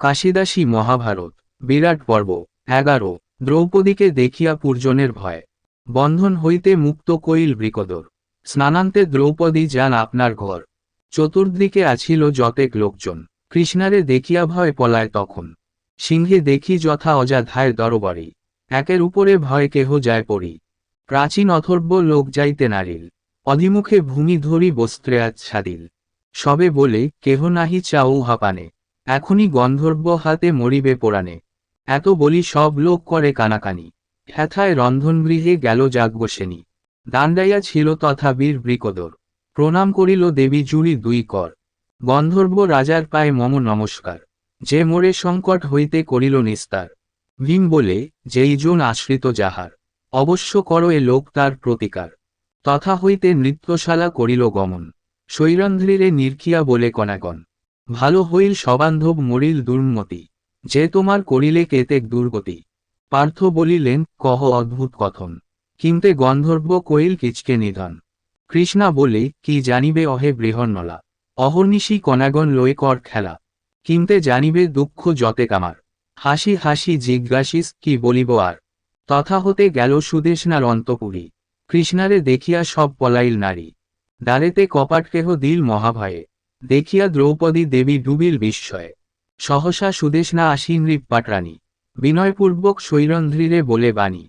কাশিদাসী মহাভারত, বিরাট পর্ব, এগারো, দ্রৌপদীকে দেখিয়া পূর্জনের ভয়। বন্ধন হইতে মুক্ত কইল বৃকদর। স্নানান্তে দ্রৌপদী যান আপনার ঘর। চতুর্দিকে আছিল যতেক লোকজন। কৃষ্ণারে দেখিয়া ভয় পলায় তখন। সিংহে দেখি যথা অজাধায় দরবারি। একের উপরে ভয় কেহ যায় পড়ি প্রাচীন অথর্ব লোক যাইতে নারিল। অধিমুখে ভূমি ধরি বস্ত্রে আচ্ছাদিল সবে বলে, কেহ নাহি চাও হাপানে এখনই গন্ধর্ব হাতে মরিবে পোড়ানে। এত বলি সব লোক করে কানাকানি। হ্যাথায় রন্ধনগৃহে গেল যাজ্ঞসেনী। দাণ্ডাইয়া ছিল তথা বীর বৃকদর। প্রণাম করিল দেবী জুড়ি দুই কর। গন্ধর্ব রাজার পায়ে মম নমস্কার। যে মোরে সংকট হইতে করিল নিস্তার। ভীম বলে, যেই জন আশ্রিত যাহার। অবশ্য কর এ লোক তার প্রতিকার। তথা হইতে নৃত্যশালা করিল গমন। শৈরন্ধ্রীরে নির্খিয়া বলে কনাগণ। ভালো হইল সবান্ধব মরিল দুর্মতি, যে তোমার করিলে কেতেক দুর্গতি। পার্থ বলিলেন, কহ অদ্ভুত কথন কিমতে গন্ধর্ব কইল কিচকে নিধন। কৃষ্ণা বলে, কি জানিবে অহে বৃহন্নলা, অহর্নিশি কনাগণ লয় কর খেলা। কিমতে জানিবে দুঃখ যতে কামার হাসি হাসি জিজ্ঞাসিস, কি বলিব আর। তথা হতে গেল সুদেশনার অন্তপুরী, কৃষ্ণারে দেখিয়া সব পলাইল নারী। দ্বারেতে কপাট কেহ দিল মহাভয়ে দেখিয়া দ্রৌপদী দেবী ডুবিল বিস্ময়ে। সহসা সুদেশনা আসি নৃপ পাটরানী বিনয়পূর্বক শৈরন্ধ্রীরে বলে বাণী,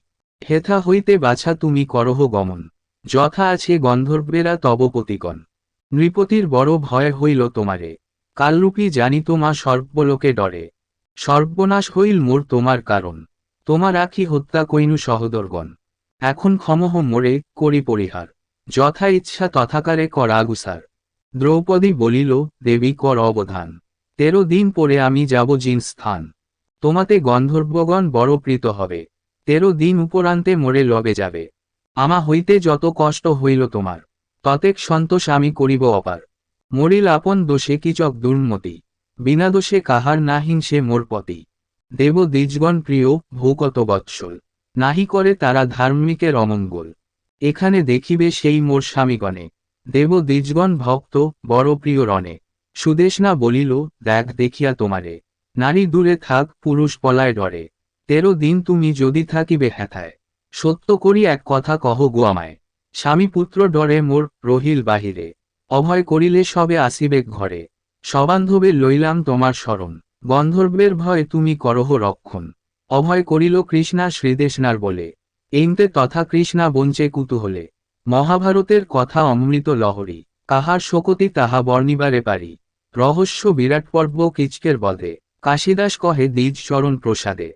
হেথা হইতে বাছা তুমি করহ গমন। যথা আছে গন্ধর্বেরা তব পতিগণ। নৃপতির বড় ভয় হইল তোমারে। কালরূপী জানি তোমা সর্বলোকে ডরে। সর্বনাশ হইল মোর তোমার কারণ। তোমার আখি হত্যা কইনু সহদরগণ। এখন ক্ষমহ মোরে করি পরিহার। যথা ইচ্ছা তথাকারে কর আগুসার। দ্রৌপদী বলিল, দেবী, কর অবধান। তেরো দিন পরে আমি যাব জিন স্থান। তোমাতে গন্ধর্বগণ বড় প্রীত হবে। তেরো দিন উপরান্তে মোরে লবে যাবে। আমা হইতে যত কষ্ট হইল তোমার, ততেক সন্তোষ আমি করিব অপার। মরিল আপন দোষে কিচক দুর্মতি, বিনা দোষে কাহার না হিংসে মোর পতি। দেব দ্বিজগণ প্রিয় ভূকত বৎসল। নাহি করে তারা ধার্মিকের অমঙ্গল। এখানে দেখিবে সেই মোর স্বামীগণে। দেব দ্বিজগণ ভক্ত, বড় প্রিয় রণে। সুদেশনা বলিল, দেখ দেখিয়া তোমারে। নারী দূরে থাক, পুরুষ পলায় ডরে। তেরো দিন তুমি যদি থাকিবে হ্যাথায় সত্য করি এক কথা কহ গো আমায়। স্বামী পুত্র ডরে মোর, রহিল বাহিরে। অভয় করিলে সবে আসিবে ঘরে। সবান্ধবে লইলাম তোমার স্মরণ গন্ধর্বের ভয় তুমি করহ রক্ষণ। অভয় করিল কৃষ্ণা শ্রীদেশনার বলে। এইমতে তথা কৃষ্ণা বঞ্চে কুতূহলে। মহাভারতের কথা অমৃত লহরী, কাহার শোকতি তাহা বর্ণিবারে পারি। রহস্য বিরাট পর্ব কিচকের বধে, কাশিদাস কহে দ্বিজ চরণ প্রসাদে।